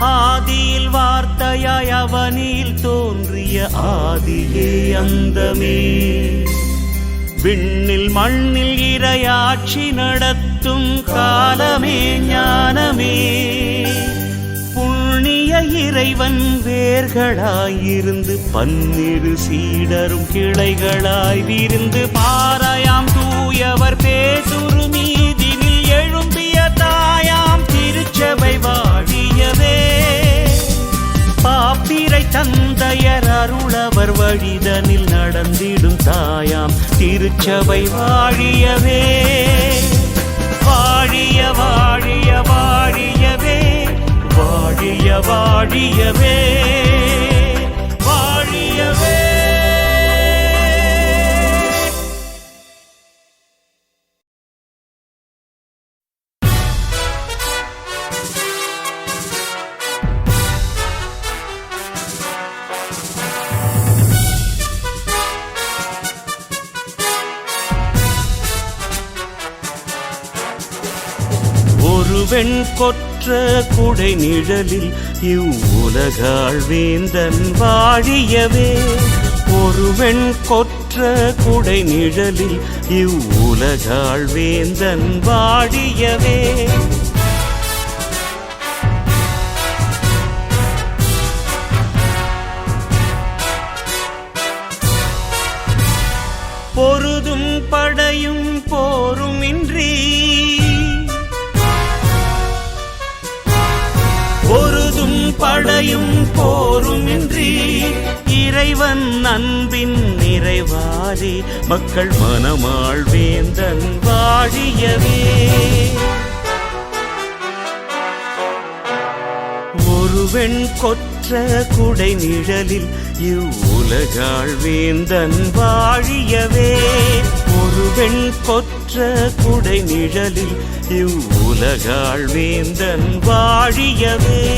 ஆதியில் வார்த்தையாய் அவனில் தோன்றிய ஆதியே அந்தமே. விண்ணில் மண்ணில் இரையாட்சி நடத்தும் காலமே ஞானமே. புண்ணிய இறைவன் வேர்களாயிருந்து பன்னிரு சீடரும் கிளைகளாய் விருந்து பாராயாம் தூயவர் பேசுரு மீதினில் எழும்பிய தாயாம் திருச்சபை வாழியவே பாப்பிரை தந்தையர் அருளவர் வழிதனில் நடந்திடும் தாயாம். திருச்சபை வாழியவே வாழிய வாழிய வாழியவே வாழிய வாழியவே. ஒருவன் கொற்ற குடை நிழலில் இவ்வுலகாழ்வேந்தன் வாழியவே. ஒருவன் கொற்ற குடை நிழலில் இவ்வுலகாழ்வேந்தன் வாழியவே. பொருதும் படையும் போரும் இன்றி படையும் போருமின்றி இறைவன் அன்பின் நிறைவாரி. மக்கள் மனமாள் வேந்தன் வாழியவே. ஒருவெண் கொற்ற குடை நிழலில் இவ்வுலகாள் வேந்தன் வாழியவே. ஒருவெண் கொற்ற குடை நிழலில் இவ்வுலகாள் வேந்தன் வாழியவே.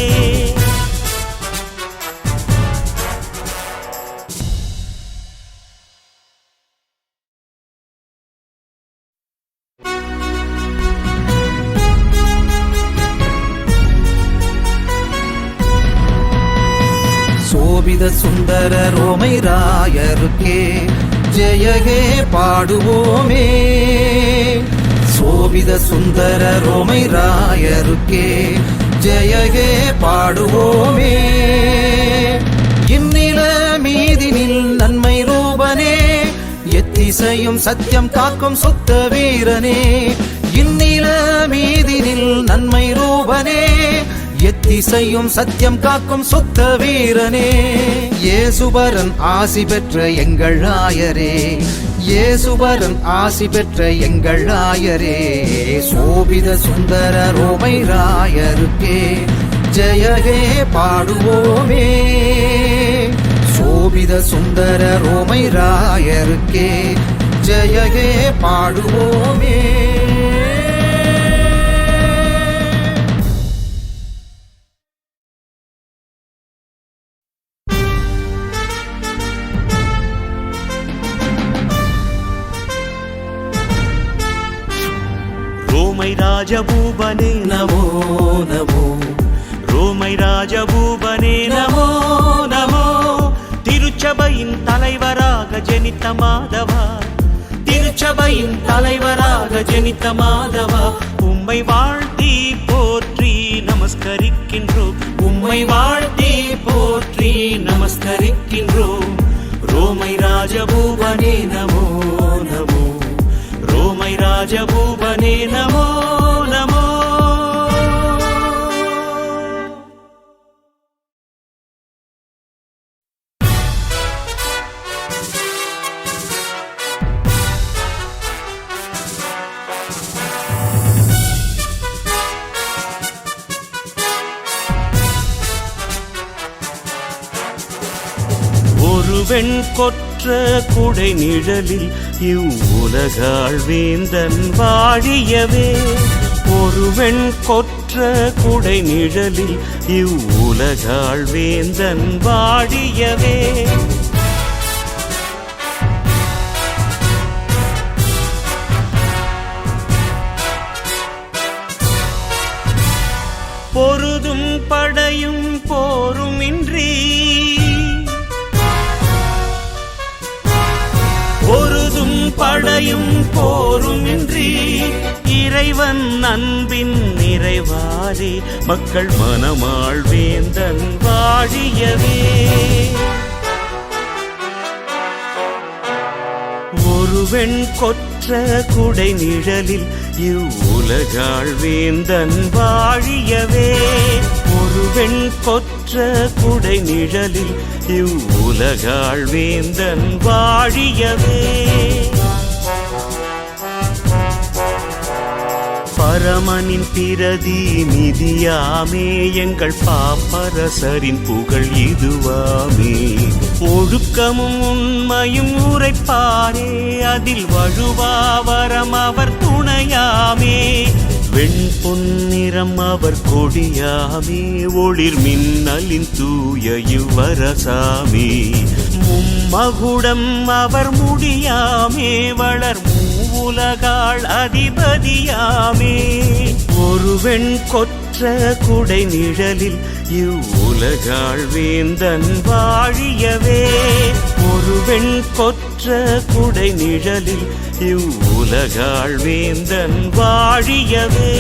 சோபித சுந்தர ரோமை ராயருக்கே. ஜெயகே பாடுவோமே. சோபித சுந்தர ரோமை ராயருக்கே. ஜெயகே பாடுவோமே. இந்நில மீதினில் நன்மை ரூபனே. எத்திசையும் சத்தியம் காக்கும் சுத்த வீரனே. இந்நில மீதினில் நன்மை ரூபனே. எத்திசையும் சத்தியம் காக்கும் சுத்த வீரனே. ஏசுபரன் ஆசி பெற்ற எங்கள் ஆயரே. ஏசுபரன் ஆசி பெற்ற எங்கள் ஆயரே. சோபித சுந்தர ரோமை ராயருக்கே. ஜெயகே பாடுவோமே. சோபித சுந்தர ரோமை ராயருக்கே. ஜெயகே பாடுவோமே. ரோமை ராஜபூபனே நமோ நமோ. ரோமை ராஜபூபனே நமோ நமோ. திருச்சபையின் தலைவராக ஜனித்த மாதவா. திருச்சபையின் தலைவராக ஜனித்த மாதவா. உம்மை வாழ்த்தி போற்றி நமஸ்கரிக்கின்றோம் உம்மை வாழ்த்தி போற்றி நமஸ்கரிக்கின்றோம் ரோமை ராஜபூபனே நமோ நமோ. ரோமை ராஜபூபனே நமோ நமோ. ஒரு வெண் கொற்ற குடை நிழலில் இவ்வுலகாள் வேந்தன் வாழியவே ஒருவன் கொற்ற குடை நிழலில் இவ்வுலகாள் வேந்தன் வாழியவே. பொருதும் பட படையும் போருமின்றி இறைவன் அன்பின் நிறைவாரி. மக்கள் மனமாள் வேந்தன் வாழியவே. ஒருவன் கொற்ற குடை நிழலில் இவ்வுலகாள் வேந்தன் வாழியவே. ஒருவன் கொற்ற குடை நிழலில் இவ்வுலகாள் வேந்தன் வாழியவே. பரமனின் பிரதி நிதியாமே எங்கள் பாப்பரசரின் புகழ் இதுவாமே. ஒழுக்கமும் உண்மையும் உரைப்பாரே அதில் வழுவாவரம் அவர் துணையாமே. வெண் பொன்னிறம் அவர் கொடியாமே ஒளிர் மின்னலின் தூய இவ்வரசாமே மும்மகுடம் அவர் முடியாமே வளர் உலகாள் அதிபதியாமே. ஒரு வெண் கொற்ற குடை நிழலில் இவ்வுலகாள் வேந்தன் வாழியவே. ஒரு வெண் கொற்ற குடை நிழலில் இவ்வுலகாள் வேந்தன் வாழியவே.